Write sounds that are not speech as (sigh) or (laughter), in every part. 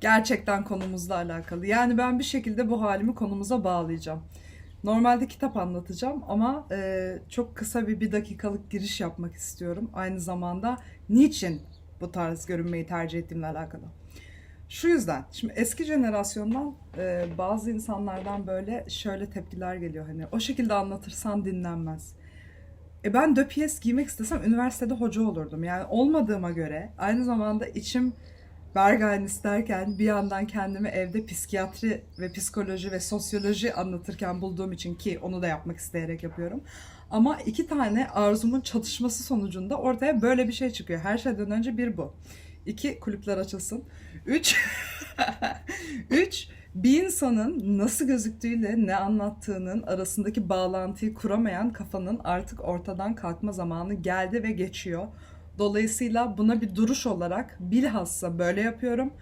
Gerçekten konumuzla alakalı. Yani ben bir şekilde bu halimi konumuza bağlayacağım. Normalde kitap anlatacağım ama e, çok kısa bir bir dakikalık giriş yapmak istiyorum. Aynı zamanda niçin bu tarz görünmeyi tercih ettiğimle alakalı. Şu yüzden, şimdi eski jenerasyondan e, bazı insanlardan böyle şöyle tepkiler geliyor hani o şekilde anlatırsan dinlenmez. E ben de piyes giymek istesem üniversitede hoca olurdum. Yani olmadığıma göre aynı zamanda içim Berghain isterken bir yandan kendimi evde psikiyatri ve psikoloji ve sosyoloji anlatırken bulduğum için ki onu da yapmak isteyerek yapıyorum. Ama iki tane arzumun çatışması sonucunda ortaya böyle bir şey çıkıyor. Her şeyden önce bir bu. İki kulüpler açılsın. Üç, (laughs) üç bir insanın nasıl gözüktüğüyle ne anlattığının arasındaki bağlantıyı kuramayan kafanın artık ortadan kalkma zamanı geldi ve geçiyor. Dolayısıyla buna bir duruş olarak bilhassa böyle yapıyorum.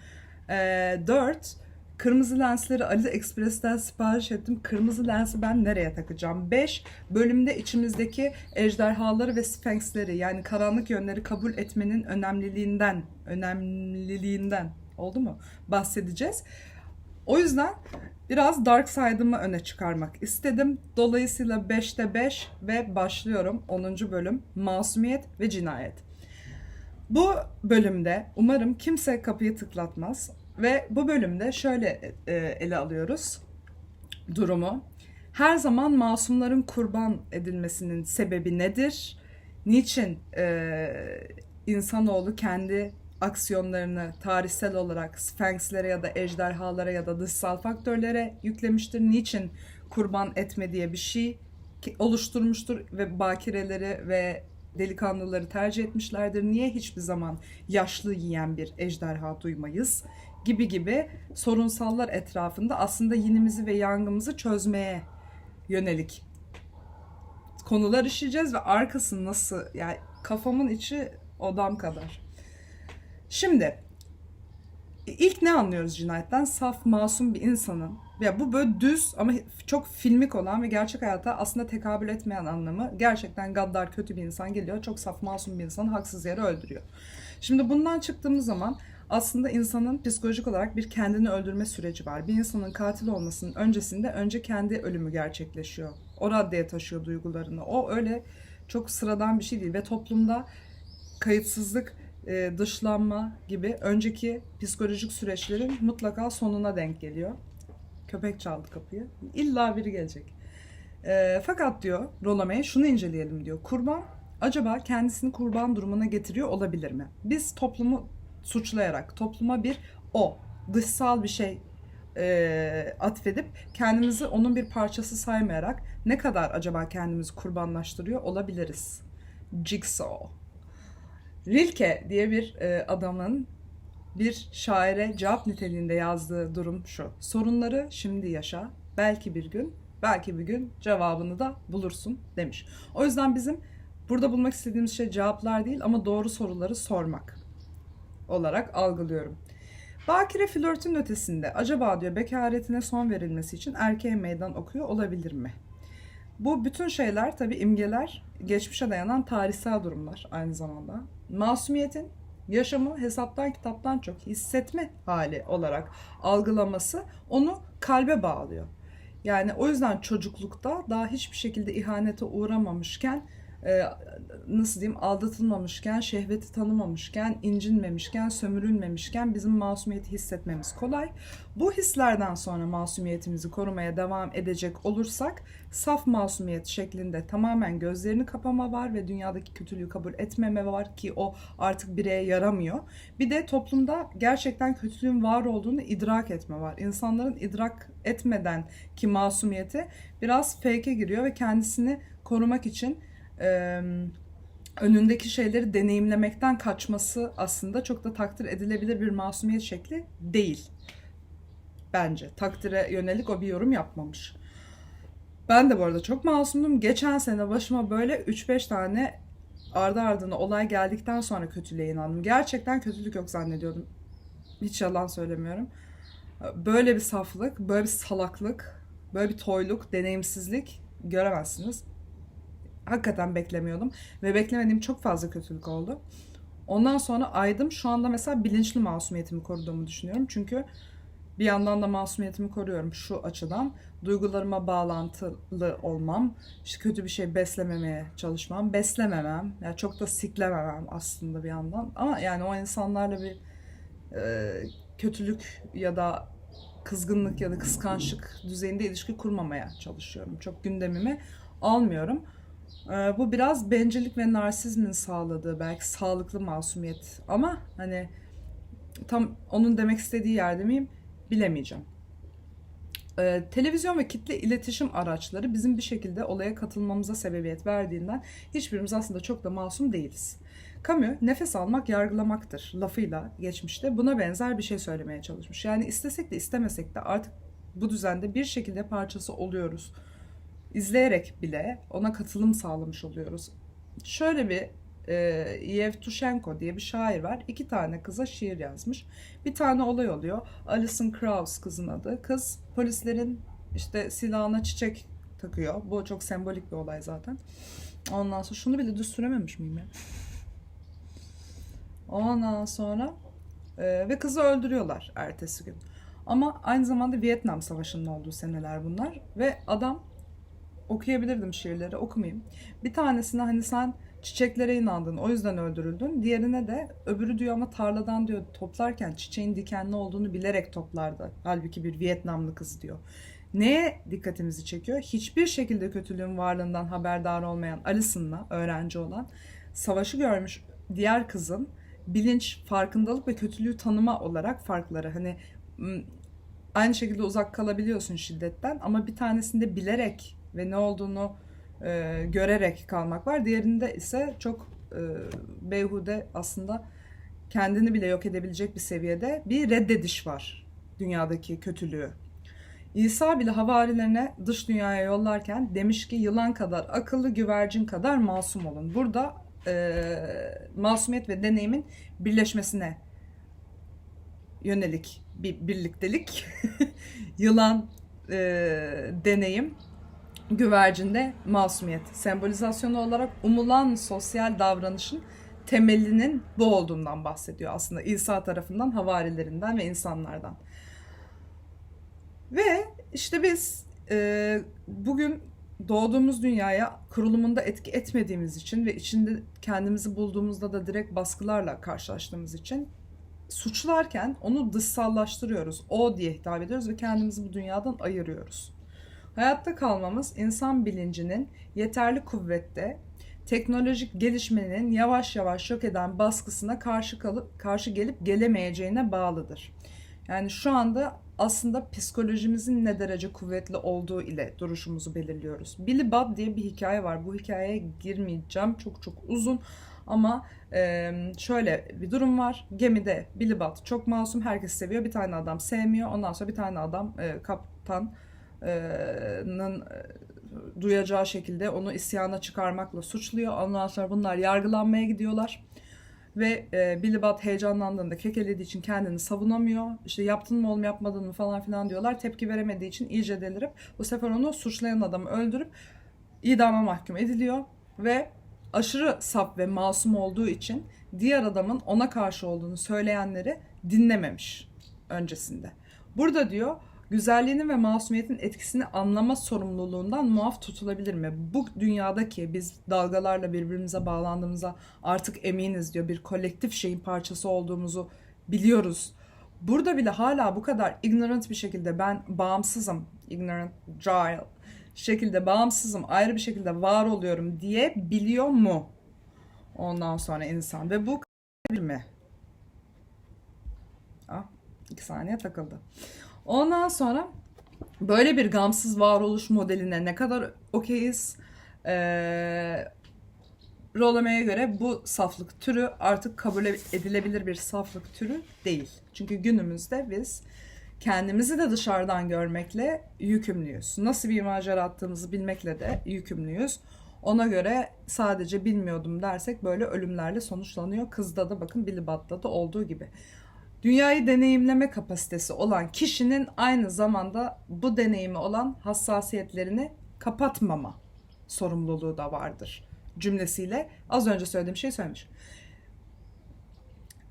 Ee, dört, kırmızı lensleri AliExpress'ten sipariş ettim. Kırmızı lensi ben nereye takacağım? 5. Bölümde içimizdeki ejderhaları ve sphinxleri yani karanlık yönleri kabul etmenin önemliliğinden, önemliliğinden oldu mu? Bahsedeceğiz. O yüzden biraz dark side'ımı öne çıkarmak istedim. Dolayısıyla 5'te 5 ve başlıyorum 10. bölüm Masumiyet ve Cinayet. Bu bölümde umarım kimse kapıyı tıklatmaz ve bu bölümde şöyle e, ele alıyoruz durumu. Her zaman masumların kurban edilmesinin sebebi nedir? Niçin e, insanoğlu kendi aksiyonlarını tarihsel olarak Sphinx'lere ya da ejderhalara ya da dışsal faktörlere yüklemiştir? Niçin kurban etme diye bir şey oluşturmuştur ve bakireleri ve delikanlıları tercih etmişlerdir. Niye hiçbir zaman yaşlı yiyen bir ejderha duymayız? Gibi gibi sorunsallar etrafında aslında yinimizi ve yangımızı çözmeye yönelik konular işleyeceğiz ve arkası nasıl yani kafamın içi odam kadar. Şimdi ilk ne anlıyoruz cinayetten? Saf, masum bir insanın ya bu böyle düz ama çok filmik olan ve gerçek hayata aslında tekabül etmeyen anlamı. Gerçekten gaddar kötü bir insan geliyor. Çok saf, masum bir insanı haksız yere öldürüyor. Şimdi bundan çıktığımız zaman aslında insanın psikolojik olarak bir kendini öldürme süreci var. Bir insanın katil olmasının öncesinde önce kendi ölümü gerçekleşiyor. O raddeye taşıyor duygularını. O öyle çok sıradan bir şey değil ve toplumda kayıtsızlık, e, dışlanma gibi önceki psikolojik süreçlerin mutlaka sonuna denk geliyor. Köpek çaldı kapıyı. İlla biri gelecek. E, fakat diyor Rolame şunu inceleyelim diyor. Kurban acaba kendisini kurban durumuna getiriyor olabilir mi? Biz toplumu suçlayarak topluma bir o dışsal bir şey e, atfedip kendimizi onun bir parçası saymayarak ne kadar acaba kendimizi kurbanlaştırıyor olabiliriz? Jigsaw. Rilke diye bir e, adamın bir şaire cevap niteliğinde yazdığı durum şu. Sorunları şimdi yaşa. Belki bir gün, belki bir gün cevabını da bulursun demiş. O yüzden bizim burada bulmak istediğimiz şey cevaplar değil ama doğru soruları sormak olarak algılıyorum. Bakire flörtün ötesinde acaba diyor bekaretine son verilmesi için erkeğe meydan okuyor olabilir mi? Bu bütün şeyler tabii imgeler, geçmişe dayanan tarihsel durumlar aynı zamanda. Masumiyetin yaşamı hesaptan kitaptan çok hissetme hali olarak algılaması onu kalbe bağlıyor. Yani o yüzden çocuklukta daha hiçbir şekilde ihanete uğramamışken nasıl diyeyim aldatılmamışken, şehveti tanımamışken, incinmemişken, sömürülmemişken bizim masumiyeti hissetmemiz kolay. Bu hislerden sonra masumiyetimizi korumaya devam edecek olursak saf masumiyet şeklinde tamamen gözlerini kapama var ve dünyadaki kötülüğü kabul etmeme var ki o artık bireye yaramıyor. Bir de toplumda gerçekten kötülüğün var olduğunu idrak etme var. İnsanların idrak etmeden ki masumiyeti biraz fake'e giriyor ve kendisini korumak için e, önündeki şeyleri deneyimlemekten kaçması aslında çok da takdir edilebilir bir masumiyet şekli değil. Bence takdire yönelik o bir yorum yapmamış. Ben de bu arada çok masumdum. Geçen sene başıma böyle 3-5 tane ardı ardına olay geldikten sonra kötülüğe inandım. Gerçekten kötülük yok zannediyordum. Hiç yalan söylemiyorum. Böyle bir saflık, böyle bir salaklık, böyle bir toyluk, deneyimsizlik göremezsiniz hakikaten beklemiyordum. Ve beklemediğim çok fazla kötülük oldu. Ondan sonra aydım. Şu anda mesela bilinçli masumiyetimi koruduğumu düşünüyorum. Çünkü bir yandan da masumiyetimi koruyorum şu açıdan. Duygularıma bağlantılı olmam, işte kötü bir şey beslememeye çalışmam, beslememem, yani çok da siklememem aslında bir yandan. Ama yani o insanlarla bir e, kötülük ya da kızgınlık ya da kıskançlık düzeyinde ilişki kurmamaya çalışıyorum. Çok gündemime almıyorum. E, bu biraz bencillik ve narsizmin sağladığı belki sağlıklı masumiyet ama hani tam onun demek istediği yerde miyim bilemeyeceğim. Ee, televizyon ve kitle iletişim araçları bizim bir şekilde olaya katılmamıza sebebiyet verdiğinden hiçbirimiz aslında çok da masum değiliz. Camus nefes almak yargılamaktır lafıyla geçmişte buna benzer bir şey söylemeye çalışmış. Yani istesek de istemesek de artık bu düzende bir şekilde parçası oluyoruz. İzleyerek bile ona katılım sağlamış oluyoruz. Şöyle bir e, Yevtushenko diye bir şair var. İki tane kıza şiir yazmış. Bir tane olay oluyor. Alison Krauss kızın adı. Kız polislerin işte silahına çiçek takıyor. Bu çok sembolik bir olay zaten. Ondan sonra şunu bile düz sürememiş miyim ya? Ondan sonra e, ve kızı öldürüyorlar ertesi gün. Ama aynı zamanda Vietnam Savaşı'nın olduğu seneler bunlar ve adam okuyabilirdim şiirleri okumayayım. Bir tanesine hani sen çiçeklere inandın o yüzden öldürüldün. Diğerine de öbürü diyor ama tarladan diyor toplarken çiçeğin dikenli olduğunu bilerek toplardı. Halbuki bir Vietnamlı kız diyor. Neye dikkatimizi çekiyor? Hiçbir şekilde kötülüğün varlığından haberdar olmayan Alison'la öğrenci olan savaşı görmüş diğer kızın bilinç, farkındalık ve kötülüğü tanıma olarak farkları. Hani aynı şekilde uzak kalabiliyorsun şiddetten ama bir tanesinde bilerek ve ne olduğunu e, görerek kalmak var. Diğerinde ise çok e, beyhude aslında kendini bile yok edebilecek bir seviyede bir reddediş var dünyadaki kötülüğü. İsa bile havarilerine dış dünyaya yollarken demiş ki yılan kadar akıllı güvercin kadar masum olun. Burada e, masumiyet ve deneyimin birleşmesine yönelik bir birliktelik. (laughs) yılan e, deneyim güvercinde masumiyet sembolizasyonu olarak umulan sosyal davranışın temelinin bu olduğundan bahsediyor aslında İsa tarafından, havarilerinden ve insanlardan. Ve işte biz e, bugün doğduğumuz dünyaya kurulumunda etki etmediğimiz için ve içinde kendimizi bulduğumuzda da direkt baskılarla karşılaştığımız için suçlarken onu dışsallaştırıyoruz. O diye hitap ediyoruz ve kendimizi bu dünyadan ayırıyoruz. Hayatta kalmamız insan bilincinin yeterli kuvvette teknolojik gelişmenin yavaş yavaş yok eden baskısına karşı kalıp karşı gelip gelemeyeceğine bağlıdır. Yani şu anda aslında psikolojimizin ne derece kuvvetli olduğu ile duruşumuzu belirliyoruz. Billy Bob diye bir hikaye var. Bu hikayeye girmeyeceğim. Çok çok uzun. Ama şöyle bir durum var. Gemide Billy Bob çok masum. Herkes seviyor. Bir tane adam sevmiyor. Ondan sonra bir tane adam e, kaptan duyacağı şekilde onu isyana çıkarmakla suçluyor. Ondan sonra bunlar yargılanmaya gidiyorlar. Ve e, Billy Budd heyecanlandığında kekelediği için kendini savunamıyor. İşte yaptın mı oğlum yapmadın mı falan filan diyorlar. Tepki veremediği için iyice delirip bu sefer onu suçlayan adamı öldürüp idama mahkum ediliyor. Ve aşırı sap ve masum olduğu için diğer adamın ona karşı olduğunu söyleyenleri dinlememiş öncesinde. Burada diyor güzelliğinin ve masumiyetin etkisini anlama sorumluluğundan muaf tutulabilir mi? Bu dünyadaki biz dalgalarla birbirimize bağlandığımıza artık eminiz diyor. Bir kolektif şeyin parçası olduğumuzu biliyoruz. Burada bile hala bu kadar ignorant bir şekilde ben bağımsızım, ignorant, cahil şekilde bağımsızım, ayrı bir şekilde var oluyorum diye biliyor mu? Ondan sonra insan ve bu mi? Ah, iki saniye takıldı. Ondan sonra böyle bir gamsız varoluş modeline ne kadar okeyiz? Ee, Rolleme'ye göre bu saflık türü artık kabul edilebilir bir saflık türü değil. Çünkü günümüzde biz kendimizi de dışarıdan görmekle yükümlüyüz. Nasıl bir macera attığımızı bilmekle de yükümlüyüz. Ona göre sadece bilmiyordum dersek böyle ölümlerle sonuçlanıyor. Kızda da bakın Billy Budd'da da olduğu gibi dünyayı deneyimleme kapasitesi olan kişinin aynı zamanda bu deneyimi olan hassasiyetlerini kapatmama sorumluluğu da vardır cümlesiyle az önce söylediğim şeyi söylemiş.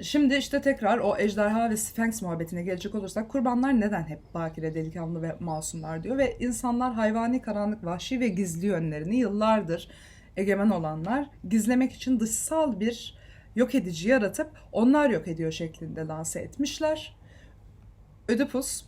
Şimdi işte tekrar o ejderha ve Sphinx muhabbetine gelecek olursak kurbanlar neden hep bakire, delikanlı ve masumlar diyor ve insanlar hayvani, karanlık, vahşi ve gizli yönlerini yıllardır egemen olanlar gizlemek için dışsal bir yok edici yaratıp onlar yok ediyor şeklinde lanse etmişler. Ödipus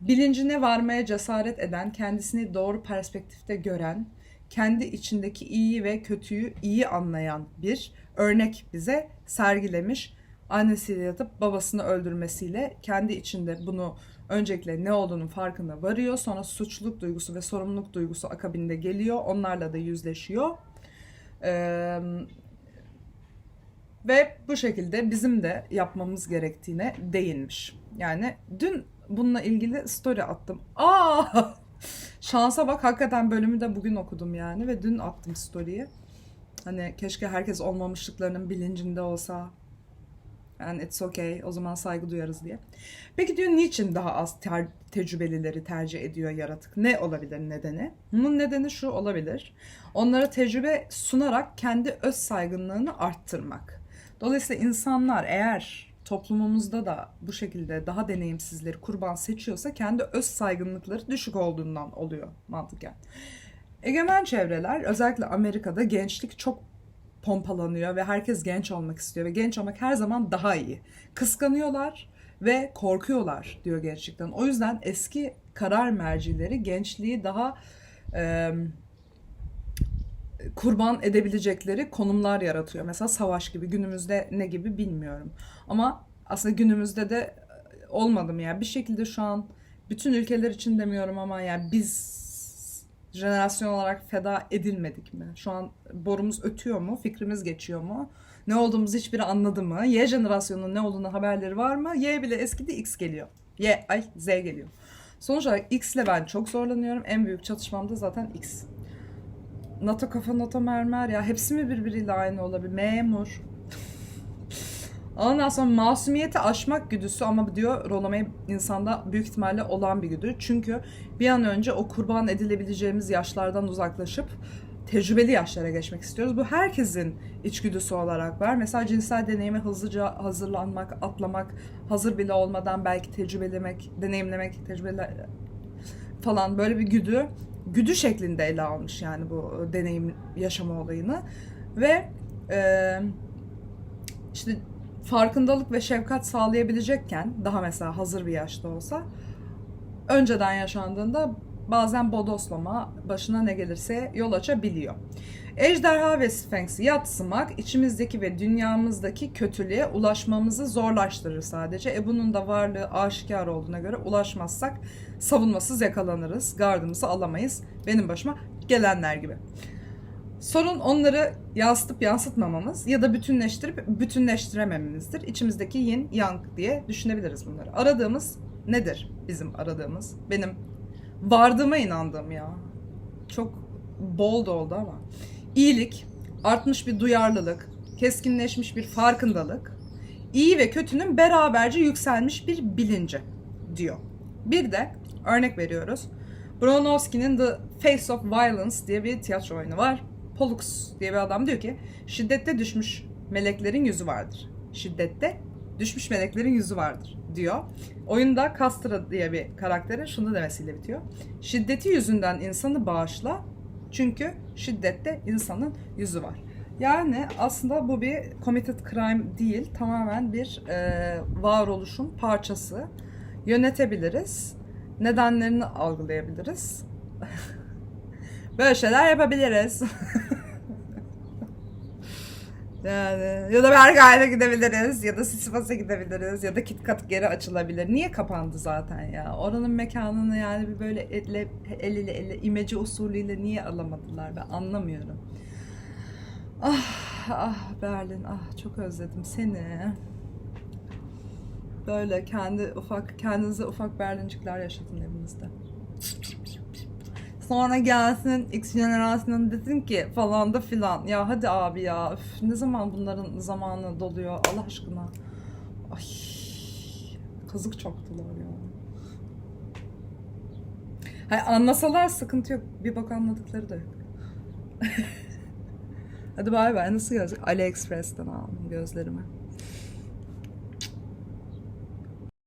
bilincine varmaya cesaret eden, kendisini doğru perspektifte gören, kendi içindeki iyiyi ve kötüyü iyi anlayan bir örnek bize sergilemiş. Annesiyle yatıp babasını öldürmesiyle kendi içinde bunu öncelikle ne olduğunun farkına varıyor. Sonra suçluluk duygusu ve sorumluluk duygusu akabinde geliyor. Onlarla da yüzleşiyor. Ee, ve bu şekilde bizim de yapmamız gerektiğine değinmiş. Yani dün bununla ilgili story attım. Aa! (laughs) Şansa bak hakikaten bölümü de bugün okudum yani ve dün attım story'yi. Hani keşke herkes olmamışlıklarının bilincinde olsa. Yani it's okay. O zaman saygı duyarız diye. Peki diyor niçin daha az ter- tecrübelileri tercih ediyor yaratık? Ne olabilir nedeni? Bunun nedeni şu olabilir. Onlara tecrübe sunarak kendi öz saygınlığını arttırmak. Dolayısıyla insanlar eğer toplumumuzda da bu şekilde daha deneyimsizleri kurban seçiyorsa kendi öz saygınlıkları düşük olduğundan oluyor mantıken. Egemen çevreler özellikle Amerika'da gençlik çok pompalanıyor ve herkes genç olmak istiyor ve genç olmak her zaman daha iyi. Kıskanıyorlar ve korkuyorlar diyor gerçekten. O yüzden eski karar mercileri gençliği daha e, kurban edebilecekleri konumlar yaratıyor. Mesela savaş gibi günümüzde ne gibi bilmiyorum. Ama aslında günümüzde de olmadım yani bir şekilde şu an bütün ülkeler için demiyorum ama yani biz jenerasyon olarak feda edilmedik mi? Şu an borumuz ötüyor mu? Fikrimiz geçiyor mu? Ne olduğumuzu hiçbiri anladı mı? Y jenerasyonunun ne olduğunu haberleri var mı? Y bile eskidi X geliyor. Y, ay Z geliyor. Sonuç olarak X ile ben çok zorlanıyorum. En büyük çatışmam da zaten X. NATO kafa NATO mermer ya hepsi mi birbiriyle aynı olabilir? Memur. Ondan sonra masumiyeti aşmak güdüsü ama diyor Rolomey insanda büyük ihtimalle olan bir güdü. Çünkü bir an önce o kurban edilebileceğimiz yaşlardan uzaklaşıp tecrübeli yaşlara geçmek istiyoruz. Bu herkesin içgüdüsü olarak var. Mesela cinsel deneyime hızlıca hazırlanmak, atlamak, hazır bile olmadan belki tecrübelemek, deneyimlemek, tecrübeli falan böyle bir güdü güdü şeklinde ele almış yani bu deneyim yaşama olayını. Ve e, işte farkındalık ve şefkat sağlayabilecekken daha mesela hazır bir yaşta olsa önceden yaşandığında bazen bodoslama başına ne gelirse yol açabiliyor. Ejderha ve Sphinx'i yatsımak içimizdeki ve dünyamızdaki kötülüğe ulaşmamızı zorlaştırır sadece. E bunun da varlığı aşikar olduğuna göre ulaşmazsak savunmasız yakalanırız, gardımızı alamayız. Benim başıma gelenler gibi. Sorun onları yansıtıp yansıtmamamız ya da bütünleştirip bütünleştiremememizdir. İçimizdeki yin yang diye düşünebiliriz bunları. Aradığımız nedir bizim aradığımız? Benim vardığıma inandığım ya. Çok bold oldu ama. İyilik, artmış bir duyarlılık, keskinleşmiş bir farkındalık, iyi ve kötünün beraberce yükselmiş bir bilinci diyor. Bir de örnek veriyoruz. Bronowski'nin The Face of Violence diye bir tiyatro oyunu var. Pollux diye bir adam diyor ki şiddette düşmüş meleklerin yüzü vardır. Şiddette düşmüş meleklerin yüzü vardır diyor. Oyunda Castra diye bir karakterin şunu demesiyle bitiyor. Şiddeti yüzünden insanı bağışla çünkü şiddette insanın yüzü var. Yani aslında bu bir committed crime değil, tamamen bir e, varoluşun parçası. Yönetebiliriz, nedenlerini algılayabiliriz. (laughs) Böyle şeyler yapabiliriz. (laughs) yani ya da Bergay'da gidebiliriz ya da Sisyphos'a gidebiliriz ya da KitKat geri açılabilir. Niye kapandı zaten ya? Oranın mekanını yani bir böyle elle, el ile elle imece usulüyle niye alamadılar ben anlamıyorum. Ah ah Berlin ah çok özledim seni. Böyle kendi ufak kendinize ufak Berlincikler yaşatın evinizde. Sonra gelsin X jenerasyonu desin ki falan da filan. Ya hadi abi ya. Üf, ne zaman bunların zamanı doluyor Allah aşkına. Ay kazık çoktular ya. Hayır, anlasalar sıkıntı yok. Bir bak anladıkları da yok. (laughs) hadi bay bay. Nasıl gözlük? AliExpress'ten aldım gözlerime.